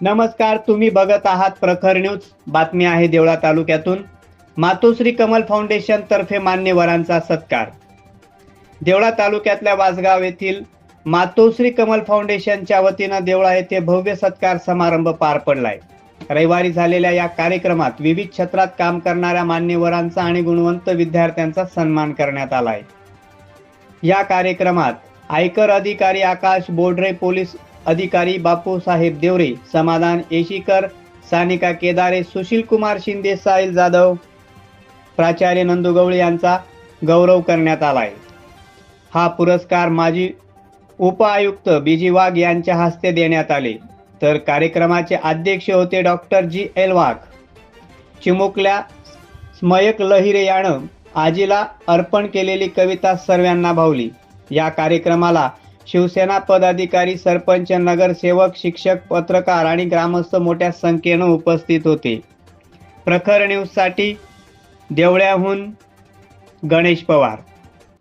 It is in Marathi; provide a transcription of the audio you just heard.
नमस्कार तुम्ही बघत आहात प्रखर न्यूज. बातमी आहे देवळा तालुक्यातून. मातोश्री कमल फाउंडेशन तर्फे मान्यवरांचा सत्कार. देवळा तालुक्यातल्या वासगाव येथील मातोश्री कमल फाउंडेशनच्या वतीनं देवळा येथे भव्य सत्कार समारंभ पार पडलाय. रविवारी झालेल्या या कार्यक्रमात विविध क्षेत्रात काम करणाऱ्या मान्यवरांचा आणि गुणवंत विद्यार्थ्यांचा सन्मान करण्यात आलाय. या कार्यक्रमात आयकर अधिकारी आकाश बोडरे पोलीस अधिकारी बापूसाहेब देवरे समाधान येशीकर सानिका केदारे सुशील कुमार शिंदे साहिल जाधव प्राचार्य नंदू गवळे यांचा गौरव करण्यात आलाय. हा पुरस्कार माजी उपआयुक्त बीजी वाघ यांच्या हस्ते देण्यात आले. तर कार्यक्रमाचे अध्यक्ष होते डॉक्टर जी एल वाघ. चिमुकल्या स्मयक लहिरे यानं आजीला अर्पण केलेली कविता सर्वांना भावली. या कार्यक्रमाला शिवसेना पदाधिकारी सरपंच नगरसेवक शिक्षक पत्रकार आणि ग्रामस्थ मोठ्या संख्येनं उपस्थित होते. प्रखर न्यूजसाठी देवळ्याहून गणेश पवार.